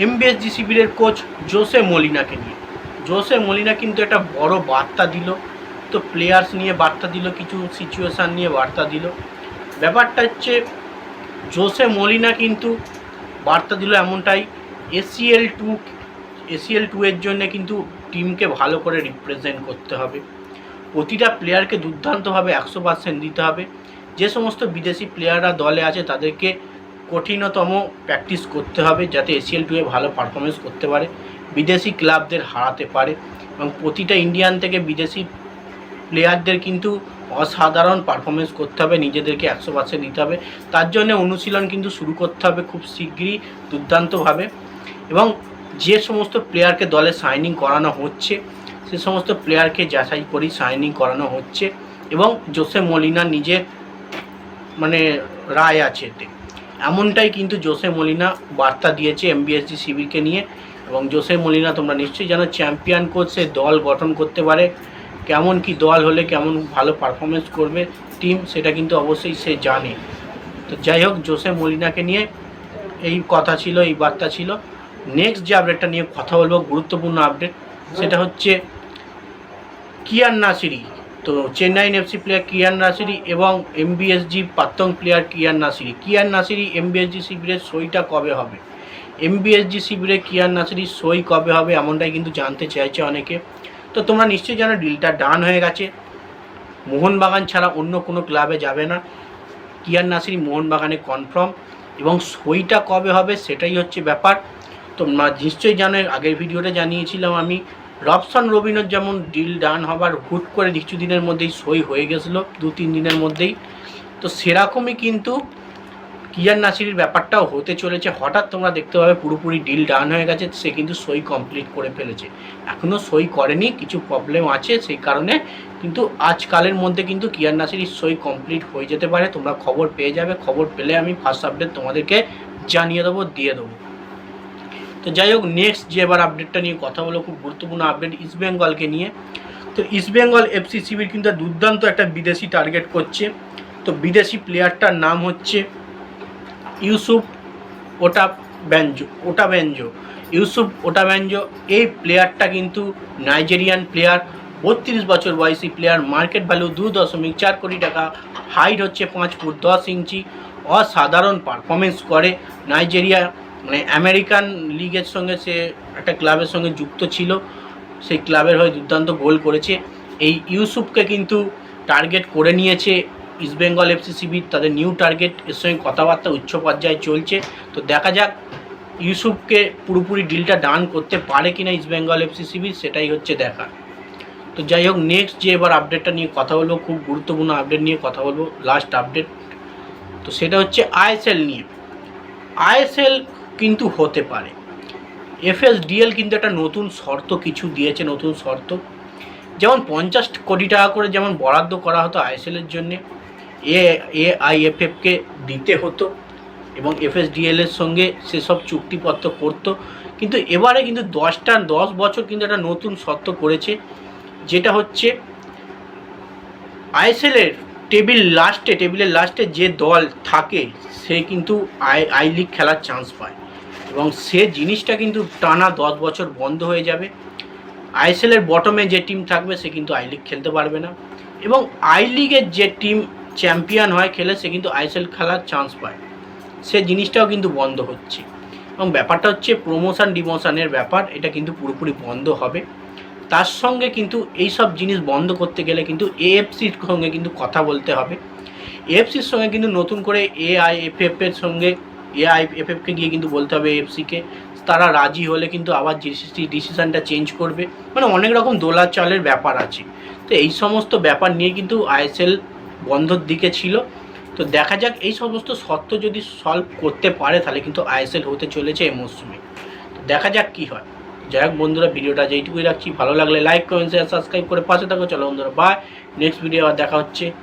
MBS জিসিবির coach Jose মলিনাকে নিয়ে। জোসে মলিনা কিন্তু একটা বড় বার্তা দিল, তো প্লেয়ার্স নিয়ে বার্তা দিল, কিছু সিচুয়েশান নিয়ে বার্তা দিল। ব্যাপারটা হচ্ছে জোসে মলিনা কিন্তু বার্তা দিল এমনটাই এসিএল টু এসিএল টু এর জন্য কিন্তু টিমকে ভালো করে রিপ্রেজেন্ট করতে হবে। প্রতিটা প্লেয়ারকে দুর্দান্তভাবে একশো পার্সেন্ট দিতে হবে। যে সমস্ত বিদেশি প্লেয়াররা দলে আছে, তাদেরকে কঠিনতম প্র্যাকটিস করতে হবে যাতে এসিএল টুয়ে ভালো পারফরমেন্স করতে পারে, বিদেশি ক্লাবদের হারাতে পারে এবং প্রতিটা ইন্ডিয়ান থেকে বিদেশি প্লেয়ারদের কিন্তু অসাধারণ পারফরমেন্স করতে হবে, নিজেদেরকে একশো পার্সেন্ট দিতে হবে। তার জন্য অনুশীলন কিন্তু শুরু করতে হবে খুব শীঘ্রই দুর্দান্তভাবে এবং যে সমস্ত প্লেয়ারকে দলে সাইনিং করানো হচ্ছে, সে সমস্ত প্লেয়ারকে যাচাই করি সাইনিং করানো হচ্ছে এবং জোসে মলিনা নিজে মানে রায় আছে এতে। এমনটাই কিন্তু জোসে মলিনা বার্তা দিয়েছে এমবিএসজি শিবিরকে নিয়ে। এবং জোসে মলিনা, তোমরা নিশ্চয়ই জানো চ্যাম্পিয়ন কোচ সে দল গঠন করতে পারে। কেমন কি দল হলে কেমন ভালো পারফরমেন্স করবে টিম সেটা কিন্তু অবশ্যই সে জানে। তো যাই হোক, জোসে মলিনাকে নিয়ে এই কথা ছিল, এই বার্তা ছিল। নেক্সট যে আপডেটটা নিয়ে কথা বলব, গুরুত্বপূর্ণ আপডেট সেটা হচ্ছে কিয়ান নাসিরি তো Chennaiyin FC player Kiyan Nasiri এবং এমবিএসজি প্রাক্তন player Kiyan Nasiri. Kiyan Nasiri MBSG শিবিরের সইটা কবে হবে? এমবিএসজি শিবিরে কিয়ান নাসিরির সই কবে হবে এমনটাই কিন্তু জানতে চাইছে অনেকে। তো তোমরা নিশ্চয়ই জানো, ডিলটা ডান হয়ে গেছে। মোহনবাগান ছাড়া অন্য কোনো ক্লাবে যাবে না। কিয়ান নাসিরি মোহনবাগানে কনফার্ম এবং সইটা কবে হবে সেটাই হচ্ছে ব্যাপার। তোমরা নিশ্চয়ই জানো আগের ভিডিওটা জানিয়েছিলাম আমি রবসন রবিনের যেমন ডিল ডান হবার হুট করে কিছু দিনের মধ্যেই সই হয়ে গেছিল, দু, তিন দিনের মধ্যেই। তো সেরকমই কিন্তু কিয়ান নাসিরির ব্যাপারটাও হতে চলেছে। হঠাৎ তোমরা দেখতে পাবে পুরোপুরি ডিল ডান হয়ে গেছে, সে কিন্তু সই কমপ্লিট করে ফেলেছে। এখনও সই করেনি, কিছু প্রবলেম আছে, সেই কারণে কিন্তু আজকালের মধ্যে কিন্তু কিয়ান নাসিরির সই কমপ্লিট হয়ে যেতে পারে। তোমরা খবর পেয়ে যাবে, খবর পেলে আমি ফার্স্ট আপডেট তোমাদেরকে জানিয়ে দেবো, দিয়ে দেবো। তো যাই হোক নেক্সট যে এবার আপডেটটা নিয়ে কথা বলো খুব গুরুত্বপূর্ণ আপডেট ইস্ট বেঙ্গলকে নিয়ে। তো ইস্ট বেঙ্গল এফসি শিবির কিন্তু দুর্দান্ত একটা বিদেশি টার্গেট করছে। তো বিদেশি প্লেয়ারটার নাম হচ্ছে ইউসুফ ওটা ব্যঞ্জো ওটা ব্যঞ্জো ইউসুফ ওটা ব্যঞ্জো এই প্লেয়ারটা কিন্তু নাইজেরিয়ান প্লেয়ার বত্রিশ বছর বয়সী প্লেয়ার মার্কেট ভ্যালু দু দশমিক চার কোটি টাকা হাইট হচ্ছে পাঁচ ফুট দশ ইঞ্চি, অসাধারণ পারফরমেন্স করে নাইজেরিয়া মানে আমেরিকান লিগের সঙ্গে সে একটা ক্লাবের সঙ্গে যুক্ত ছিল। সেই ক্লাবের হয়ে দুর্দান্ত গোল করেছে। এই ইউসুফকে কিন্তু টার্গেট করে নিয়েছে ইস্টবেঙ্গল এফসি শিবির তাদের নিউ টার্গেট এর সঙ্গে কথাবার্তা উচ্চ পর্যায়ে চলছে। তো দেখা যাক ইউসুফকে পুরোপুরি ডিলটা ডান করতে পারে কিনা ইস্টবেঙ্গল এফসি শিবির সেটাই হচ্ছে দেখা। তো যাই হোক নেক্সট যে এবার আপডেটটা নিয়ে কথা বলব, খুব গুরুত্বপূর্ণ আপডেট নিয়ে কথা বলব লাস্ট আপডেট তো সেটা হচ্ছে আইএসএল নিয়ে। আইএসএল কিন্তু হতে পারে। এফএসডিএল কিন্তু একটা নতুন শর্ত কিছু দিয়েছে, নতুন শর্ত। যেমন পঞ্চাশ কোটি টাকা করে যেমন বরাদ্দ করা হতো আইএসএলের জন্যে, এ এ আইএফএফকে দিতে হতো এবং এফএসডিএল এর সঙ্গে সেসব চুক্তিপত্র করতো। কিন্তু এবারে কিন্তু দশটা, দশ বছর কিন্তু একটা নতুন শর্ত করেছে, যেটা হচ্ছে আইএসএলের টেবিল লাস্টে, টেবিলের লাস্টে যে দল থাকে, সে কিন্তু আই আই লিগ খেলার চান্স পায়। এবং সে জিনিসটা কিন্তু টানা দশ বছর বন্ধ হয়ে যাবে। আইএসএলের বটমে যে টিম থাকবে, সে কিন্তু আই লিগ খেলতে পারবে না। এবং আই লিগের যে টিম চ্যাম্পিয়ন হয়, খেলে, সে কিন্তু আইএসএল খেলার চান্স পায়। সে জিনিসটাও কিন্তু বন্ধ হচ্ছে। এবং ব্যাপারটা হচ্ছে প্রমোশন ডিমোশনের ব্যাপার, এটা কিন্তু পুরোপুরি বন্ধ হবে। তার সঙ্গে কিন্তু এই সব জিনিস বন্ধ করতে গেলে কিন্তু এএফসির সঙ্গে কিন্তু কথা বলতে হবে। এএফসির সঙ্গে কিন্তু নতুন করে এআইএফএফ এর সঙ্গে এআইএফএফকে গিয়ে কিন্তু বলতে হবে এএফসিকে তারা রাজি হলে কিন্তু আবার জিসিসি ডিসিশানটা চেঞ্জ করবে। মানে অনেক রকম দোলা চালের ব্যাপার আছে। তো এই সমস্ত ব্যাপার নিয়ে কিন্তু আইএসএল বন্ধর দিকে ছিল। তো দেখা যাক এই সমস্ত শর্ত যদি সলভ করতে পারে, তাহলে কিন্তু আইএসএল হতে চলেছে এই মরশুমে। তো দেখা যাক কি হয়। যাই হোক বন্ধুরা, ভিডিওটা যেইটুকুই রাখছি, ভালো লাগলে লাইক কমেন্ট শেয়ার সাবস্ক্রাইব করে পাশে থাকো। চলো বন্ধুরা বাই নেক্সট ভিডিও আবার দেখা হচ্ছে।